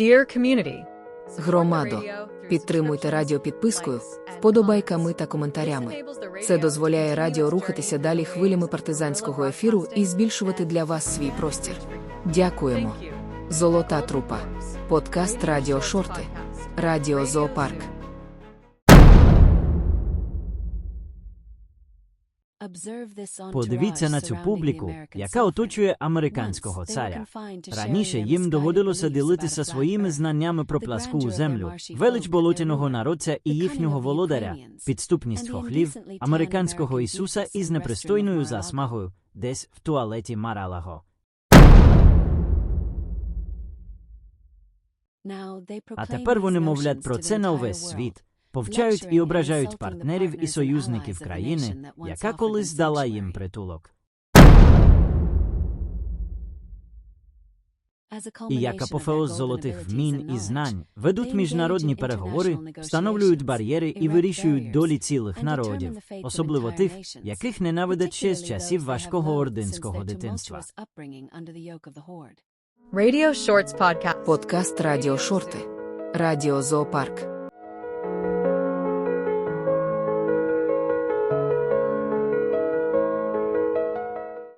Dear community, Громадо, підтримуйте радіо підпискою, вподобайками та коментарями. Це дозволяє радіо рухатися далі хвилями партизанського ефіру і збільшувати для вас свій простір. Дякуємо. Золота трупа. Подкаст Радіо Шорти. Радіо Зоопарк. Подивіться на цю публіку, яка оточує американського царя. Раніше їм доводилося ділитися своїми знаннями про пласку землю, велич болотяного народця і їхнього володаря, підступність хохлів, американського Ісуса із непристойною засмагою, десь в туалеті Маралаго. А тепер вони мовлять про це на увесь світ, повчають і ображають партнерів і союзників країни, яка колись дала їм притулок. І як апофеоз золотих вмінь і знань ведуть міжнародні переговори, встановлюють бар'єри і вирішують долі цілих народів, особливо тих, яких ненавидять ще з часів важкого ординського дитинства. Radio Shorts Podcast. Подкаст Радіо Шорти. Радіо Зоопарк.